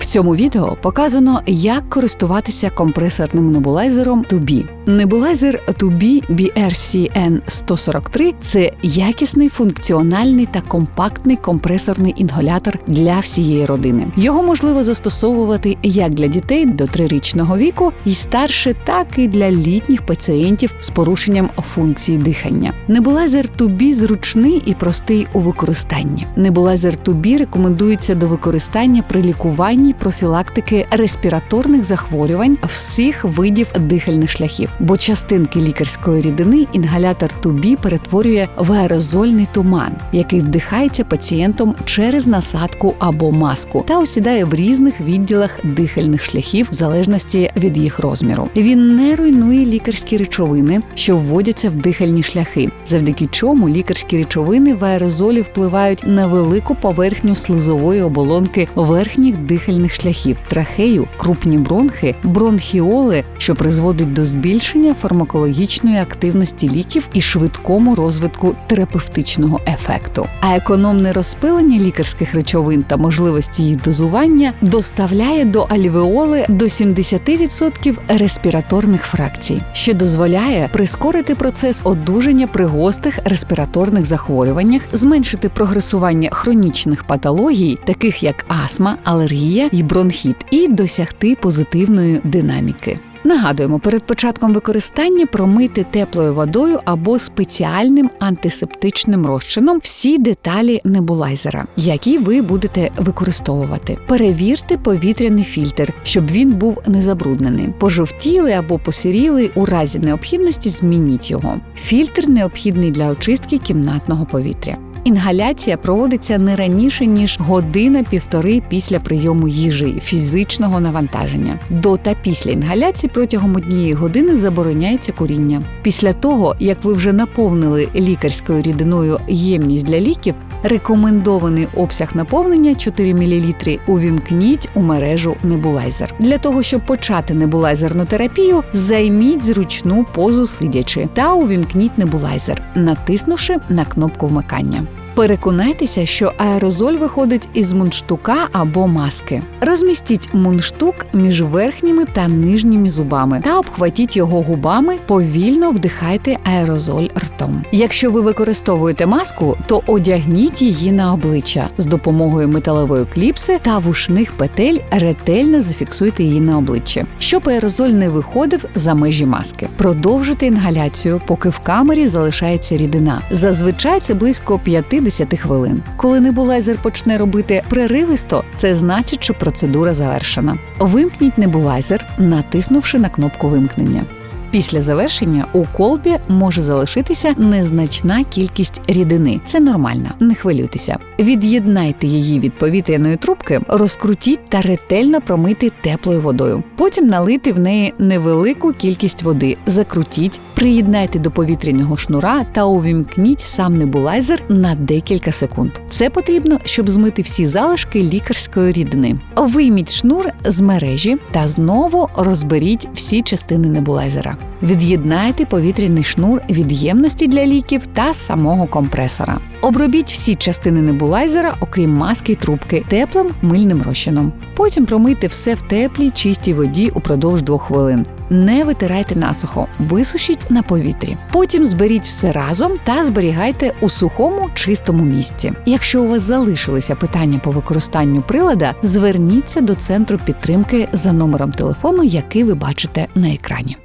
В цьому відео показано, як користуватися компресорним небулайзером Tubi. Небулайзер Tubi BRCN 143 – це якісний функціональний та компактний компресорний інгалятор для всієї родини. Його можливо застосовувати як для дітей до трирічного віку і старше, так і для літніх пацієнтів з порушенням функції дихання. Небулайзер Tubi зручний і простий у використанні. Небулайзер Tubi рекомендується до використання при лікуванні профілактики респіраторних захворювань всіх видів дихальних шляхів, бо частинки лікарської рідини інгалятор Tubi перетворює в аерозольний туман, який вдихається пацієнтом через насадку або маску та осідає в різних відділах дихальних шляхів в залежності від їх розміру. Він не руйнує лікарські речовини, що вводяться в дихальні шляхи, завдяки чому лікарські речовини в аерозолі впливають на велику поверхню слизової оболонки верхніх дихальних шляхів, трахею, крупні бронхи, бронхіоли, що призводить до збільшення фармакологічної активності ліків і швидкому розвитку терапевтичного ефекту. А економне розпилення лікарських речовин та можливості їх дозування доставляє до альвеоли до 70% респіраторних фракцій, що дозволяє прискорити процес одужання при гостих респіраторних захворюваннях, зменшити прогресування хронічних патологій, таких як астма, алергія і бронхіт, і досягти позитивної динаміки. Нагадуємо, перед початком використання промити теплою водою або спеціальним антисептичним розчином всі деталі небулайзера, які ви будете використовувати. Перевірте повітряний фільтр, щоб він був не забруднений. Пожовтілий або посірілий у разі необхідності змініть його. Фільтр необхідний для очистки кімнатного повітря. Інгаляція проводиться не раніше ніж година-півтори після прийому їжі фізичного навантаження. До та після інгаляції протягом однієї години забороняється куріння. Після того, як ви вже наповнили лікарською рідиною ємність для ліків, рекомендований обсяг наповнення 4 мл увімкніть у мережу небулайзер. Для того щоб почати небулайзерну терапію, займіть зручну позу сидячи та увімкніть небулайзер, натиснувши на кнопку вмикання. Переконайтеся, що аерозоль виходить із мундштука або маски. Розмістіть мундштук між верхніми та нижніми зубами та обхватіть його губами, повільно вдихайте аерозоль ртом. Якщо ви використовуєте маску, то одягніть її на обличчя з допомогою металевої кліпси та вушних петель ретельно зафіксуйте її на обличчі, щоб аерозоль не виходив за межі маски. Продовжуйте інгаляцію, поки в камері залишається рідина. Зазвичай це близько 50 хвилин. Коли небулайзер почне робити преривисто, це значить, що процедура завершена. Вимкніть небулайзер, натиснувши на кнопку вимкнення. Після завершення у колбі може залишитися незначна кількість рідини. Це нормально, не хвилюйтеся. Від'єднайте її від повітряної трубки, розкрутіть та ретельно промийте теплою водою. Потім налийте в неї невелику кількість води, закрутіть, приєднайте до повітряного шнура та увімкніть сам небулайзер на декілька секунд. Це потрібно, щоб змити всі залишки лікарської рідини. Вийміть шнур з мережі та знову розберіть всі частини небулайзера. Від'єднайте повітряний шнур від ємності для ліків та самого компресора. Обробіть всі частини небулайзера, окрім маски й трубки, теплим мильним розчином. Потім промийте все в теплій чистій воді упродовж двох хвилин. Не витирайте насухо, висушіть на повітрі. Потім зберіть все разом та зберігайте у сухому чистому місці. Якщо у вас залишилися питання по використанню прилада, зверніться до центру підтримки за номером телефону, який ви бачите на екрані.